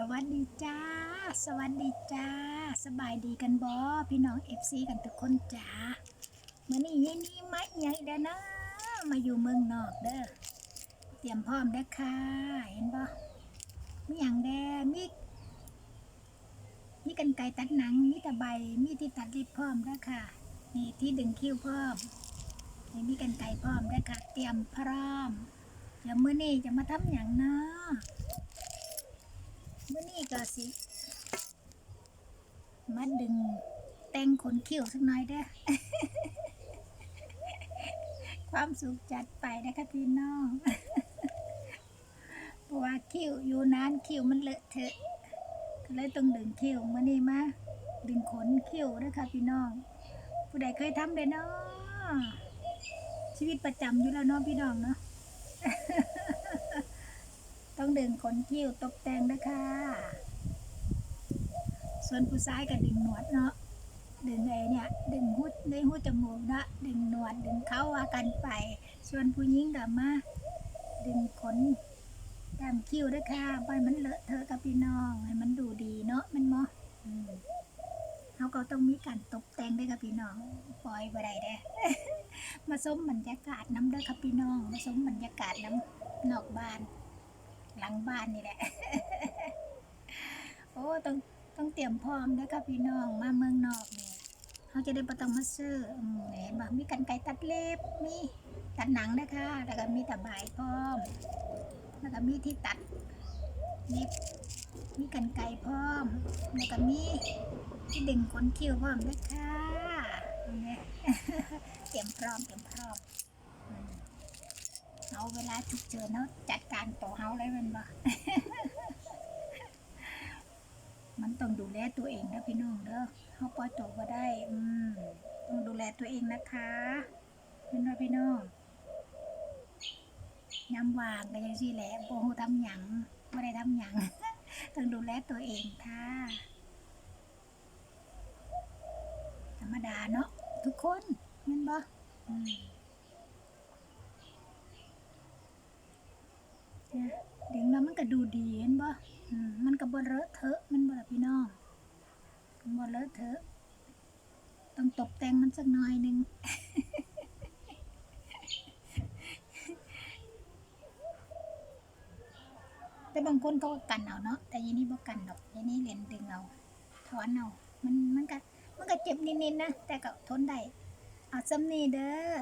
สวัสดีจ้า สวัสดีจ้า สบายดีกันบอพี่น้องเอฟซีกันทุกคนจ้าเมื่อนี้ยายนี่ไม่ใหญ่เด้อนะ มาอยู่เมืองนอกเด้อ เตรียมพร้อมเด้อค่ะ เห็นบ่มีอย่างแดมีมีกันไก่ตัดหนัง มีตะไบมีที่ตัดริบพร้อมเด้อค่ะมีที่ดึงคิ้วพร้อมนี่มีกันไก่พร้อมเด้อค่ะ เตรียมพร้อมเดี๋ยวมื้อนี้จะมาทำอย่างเนาะ มื่อนี้ก็สิมาดึงแต่งขนคิ้วสักหน่อยเด้อความสุขจัดไปนะคะพี่น้องเพราะว่าคิ้วอยู่นานคิ้วมันเลอะเทอะก็เลยต้องดึงคิ้วมื่อนี้มาดึงขนคิ้วนะคะพี่น้อง ผู้ใดเคยทำเด้เนาะชีวิตประจำอยู่แล้วเนาะพี่น้องเนาะ ดึงขนคิ้วตกแต่งนะคะ ส่วนผู้ชายก็ดึงหนวดเนาะ ดึงไอ้เนี่ย ดึงหูในหูจมูกนะดึงหนวด ดึงเขาว่ากันไป ส่วนผู้หญิงก็มา ดึงขนตามคิ้วด้วยค่ะปล่อยมันเลอะเทอะกับพี่น้อง ให้มันดูดีเนาะ มันมออืมเขาก็ต้องมีการตกแต่งด้วยค่ะพี่น้อง ปล่อยไปได้เด้มาชมบรรยากาศน้ำด้อค่ะพี่น้อง มาชมบรรยากาศน้ำนอกบ้าน หลังบ้านนี่แหละ โอ้ต้องต้องเตรียมพร้อมด้วยค่ะพี่น้องมาเมืองนอกเนี่ยเขาจะได้ประต้องมาซื้อเห็นบ่มีกันไก่ตัดเล็บมีตัดหนังนะคะ แล้วก็มีตะไบพร้อม แล้วก็มีที่ตัดเล็บมีกันไก่พร้อม แล้วก็มีที่ดึงขนคิ้วพร้อมด้วยค่ะเตรียมพร้อมเตรียมพร้อม เอาเวลาฉุกเฉินเนาะจัดการตัวเฮาเลยมันบ่มันต้องดูแลตัวเองนะพี่น้องเด้อเฮาปล่อยตัวบ่ได้ อืมต้องดูแลตัวเองนะคะเป็นว่าพี่น้องยามว่างก็ยังซี่แหละบ่ฮู้ทำหยังบ่ได้ทำหยังต้องดูแลตัวเองค่ะ ธรรมดาเนาะทุกคนแม่นบ่ เนี่ยดึงแล้วมันก็ดูดีเห็นบ่มันก็บ่เลอะเทอะมันบ่ละพี่น้องบ่เลอะเทอะ ต้องตกแต่งมันสักหน่อยหนึงแต่บางคนเขาก็กันเอาเนาะแต่ยีนี้บ่กันดอกยีนี้เรียนดึงเอาถอนเอามันมันก็มันก็เจ็บนิดๆนะแต่ก็ทนได้เอาซ้ำนี่เด้อ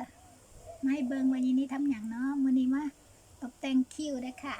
มาให้เบิงว่ายีนี้ทำหยังเนาะมื้อนี้มา ตกแต่งคิ้วด้อค่ะ